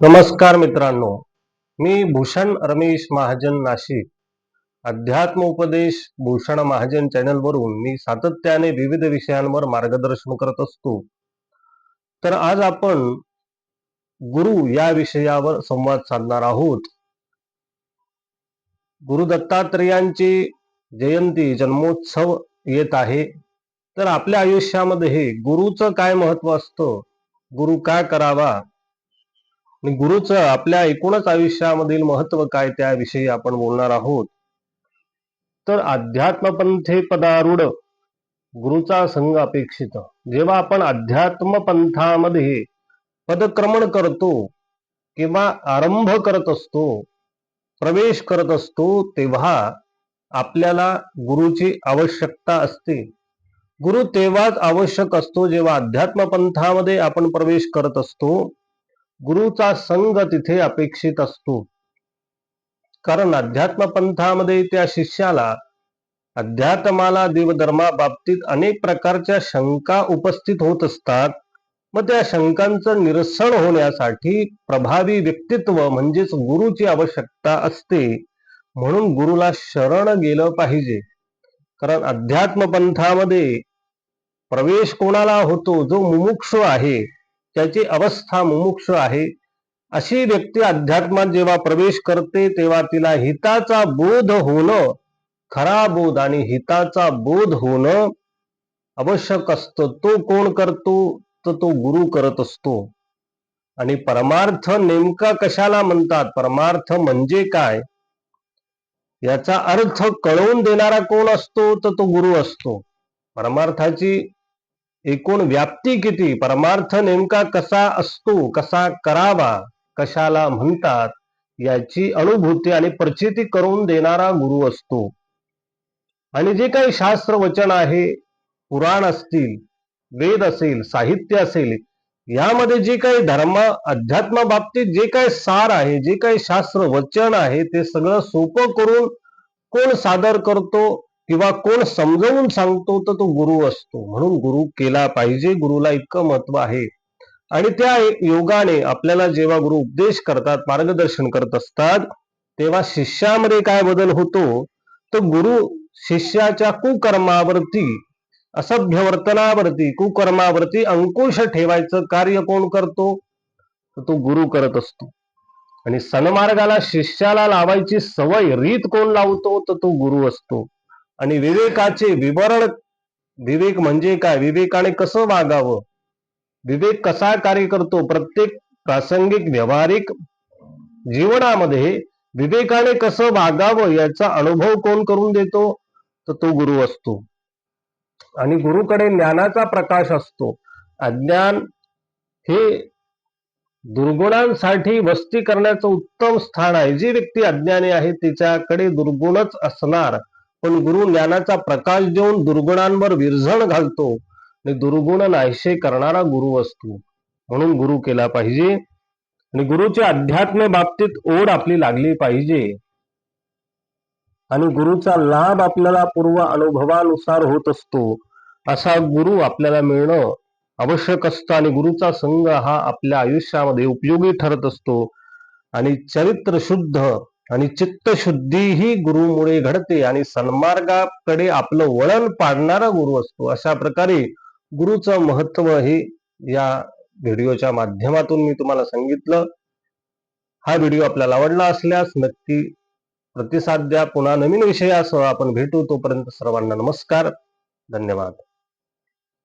नमस्कार मित्रांनो. मी भूषण रमेश महाजन नाशिक. अध्यात्म उपदेश भूषण महाजन चॅनलवरून मी सातत्याने विविध विषयांवर मार्गदर्शन करत असतो. तर आज आपण गुरु या विषयावर संवाद साधणार आहोत. गुरु दत्तात्रेयांची जयंती जन्मोत्सव येत आहे. तर आपल्या आयुष्यामध्ये गुरुचं काय महत्त्व असतं? गुरु काय करावा? आणि गुरुचं आपल्या एकूणच आयुष्यामधील महत्त्व काय त्याविषयी आपण बोलणार आहोत? तर अध्यात्मपंथे पदारूढ गुरुचा संघ अपेक्षित. जेव्हा आपण अध्यात्म पंथामध्ये पदक्रमण करतो किंवा आरंभ करत असतो प्रवेश करत असतो तेव्हा आपल्याला गुरुची आवश्यकता असते. गुरु तेव्हाच आवश्यक असतो जेव्हा अध्यात्म पंथामध्ये आपण प्रवेश करत असतो. गुरुचा संघ तिथे अपेक्षित असतो. कारण अध्यात्म पंथामध्ये त्या शिष्याला अध्यात्माला देवधर्मा बाबतीत अनेक प्रकारच्या शंका उपस्थित होत असतात. मग त्या शंकांचं निरसन होण्यासाठी प्रभावी व्यक्तित्व म्हणजेच गुरुची आवश्यकता असते. म्हणून गुरुला शरण गेलं पाहिजे. कारण अध्यात्म पंथामध्ये प्रवेश कोणाला होतो? जो मुमुक्षु आहे. त्याची अवस्था मुमुक्ष आहे. अशी व्यक्ती अध्यात्मात जेव्हा प्रवेश करते तेव्हा तिला हिताचा बोध होणं खरा बोध आणि हिताचा बोध होणं आवश्यक असतं. तो कोण करतो? तर तो गुरु करत असतो. आणि परमार्थ नेमका कशाला म्हणतात? परमार्थ म्हणजे काय? याचा अर्थ कळवून देणारा कोण असतो? तर तो गुरु असतो. परमार्थाची एकूण व्याप्ती किती? परमार्थ नेमका कसा असतो? कसा करावा? कशाला म्हणतात? याची अनुभूती आणि प्रचिती करून देणारा गुरु असतो. आणि जे काही शास्त्र वचन आहे पुराण असतील वेद असेल साहित्य असेल यामध्ये जे काही धर्म अध्यात्म बाबतीत जे काही सार आहे जे काही शास्त्र वचन आहे ते सगळं सोपं करून कोण सादर करतो? किंवा कोण समजवून सांगतो तर तो गुरु असतो. म्हणून गुरु केला पाहिजे गुरुला इतकं महत्त्व आहे. आणि त्या योगाने आपल्याला जेव्हा गुरु उपदेश करतात मार्गदर्शन करत असतात तेव्हा शिष्यामध्ये काय बदल होतो? तर गुरु शिष्याच्या कुकर्मावरती असभ्य वर्तनावरती कुकर्मावरती अंकुश ठेवायचं कार्य कोण करतो? तो गुरु करत असतो. आणि सन्मार्गाला शिष्याला लावायची सवय रीत कोण लावतो? तर तो गुरु असतो. आणि विवेकाचे विवरण विवेक म्हणजे काय? विवेकाने कसं वागावं? विवेक कसा कार्य करतो? प्रत्येक प्रासंगिक व्यावहारिक जीवनामध्ये विवेकाने कसं वागावं याचा अनुभव कोण करून देतो? तर तो गुरु असतो. आणि गुरुकडे ज्ञानाचा प्रकाश असतो. अज्ञान हे दुर्गुणांसाठी वस्ती करण्याचं उत्तम स्थान आहे. जी व्यक्ती अज्ञानी आहे तिच्याकडे दुर्गुणच असणार. पण गुरु ज्ञानाचा प्रकाश देऊन दुर्गुणांवर विरझण घालतो आणि दुर्गुण नाहीसे करणारा गुरु असतो. म्हणून गुरु केला पाहिजे. आणि गुरुच्या अध्यात्म बाबतीत ओढ आपली लागली पाहिजे. आणि गुरुचा लाभ आपल्याला पूर्व अनुभवानुसार होत असतो. असा गुरु आपल्याला मिळणं आवश्यक असतं. आणि गुरुचा संघ हा आपल्या आयुष्यामध्ये उपयोगी ठरत असतो. आणि चरित्र शुद्ध आणि चित्तशुद्धी ही गुरुमुळे घडते आणि सन्मार्गाकडे आपलं वळण पाडणारा गुरु असतो. अशा प्रकारे गुरुचं महत्त्व हे या व्हिडिओच्या माध्यमातून मी तुम्हाला सांगितलं. हा व्हिडिओ आपल्याला आवडला असल्यास नक्की प्रतिसाद द्या. पुन्हा नवीन विषयासह आपण भेटू. तोपर्यंत सर्वांना नमस्कार. धन्यवाद.